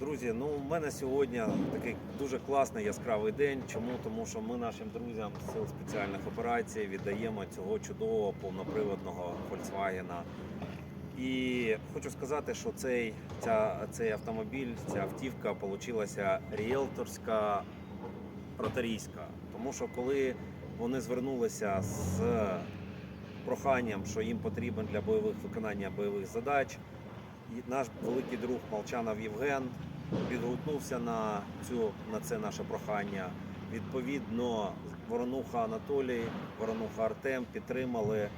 Друзі, ну у мене сьогодні такий дуже класний яскравий день. Чому? Тому що ми нашим друзям з сил спеціальних операцій віддаємо цього чудового повноприводного Volkswagen. І хочу сказати, що цей, ця, цей автомобіль, ця автівка вийшла ріелторська ротарійська. Тому що коли вони звернулися з проханням, що їм потрібен для бойових виконання бойових задач, наш великий друг Молчанов Євген відгукнувся на цю на це наше прохання. Відповідно, Воронуха Анатолій, Воронуха Артем підтримали,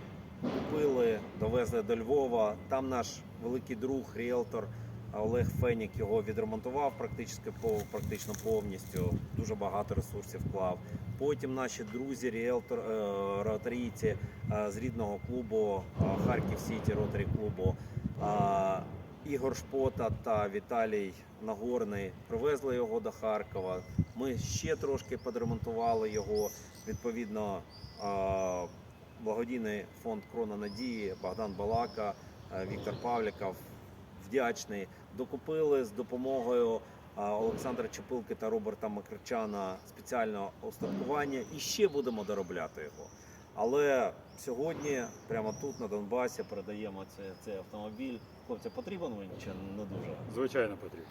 купили, довезли до Львова. Там наш великий друг, ріелтор Олег Фенік його відремонтував практично, практично повністю. Дуже багато ресурсів вклав. Потім наші друзі, ріелтор, е, ротарійці е, з рідного клубу е, Харків Сіті, ротарі клубу. Ігор Шпота та Віталій Нагорний привезли його до Харкова. Ми ще трошки підремонтували його. Відповідно, благодійний фонд Крона Надії, Богдан Балака, Віктор Павліков вдячний. Докупили з допомогою Олександра Чепилки та Роберта Макарчана спеціальне устаткування і ще будемо доробляти його. Але сьогодні, прямо тут, на Донбасі, передаємо цей, цей автомобіль. Хлопці, потрібен він чи не дуже? Звичайно потрібно.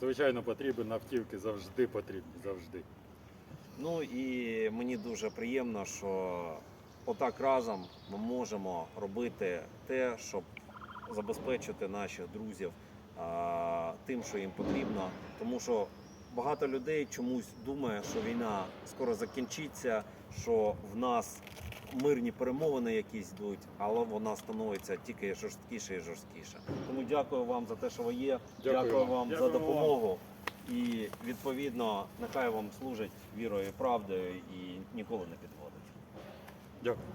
Звичайно потрібен, автівки завжди потрібні, завжди. Ну і мені дуже приємно, що отак разом ми можемо робити те, щоб забезпечити наших друзів а, тим, що їм потрібно. Тому що багато людей чомусь думає, що війна скоро закінчиться, що в нас мирні перемовини якісь йдуть, але вона становиться тільки жорсткіше і жорсткіше. Тому дякую вам за те, що ви є. Дякую Дякую вам. вам за Дякую вам. допомогу. І відповідно, нехай вам служить вірою і правдою і ніколи не підводить. Дякую.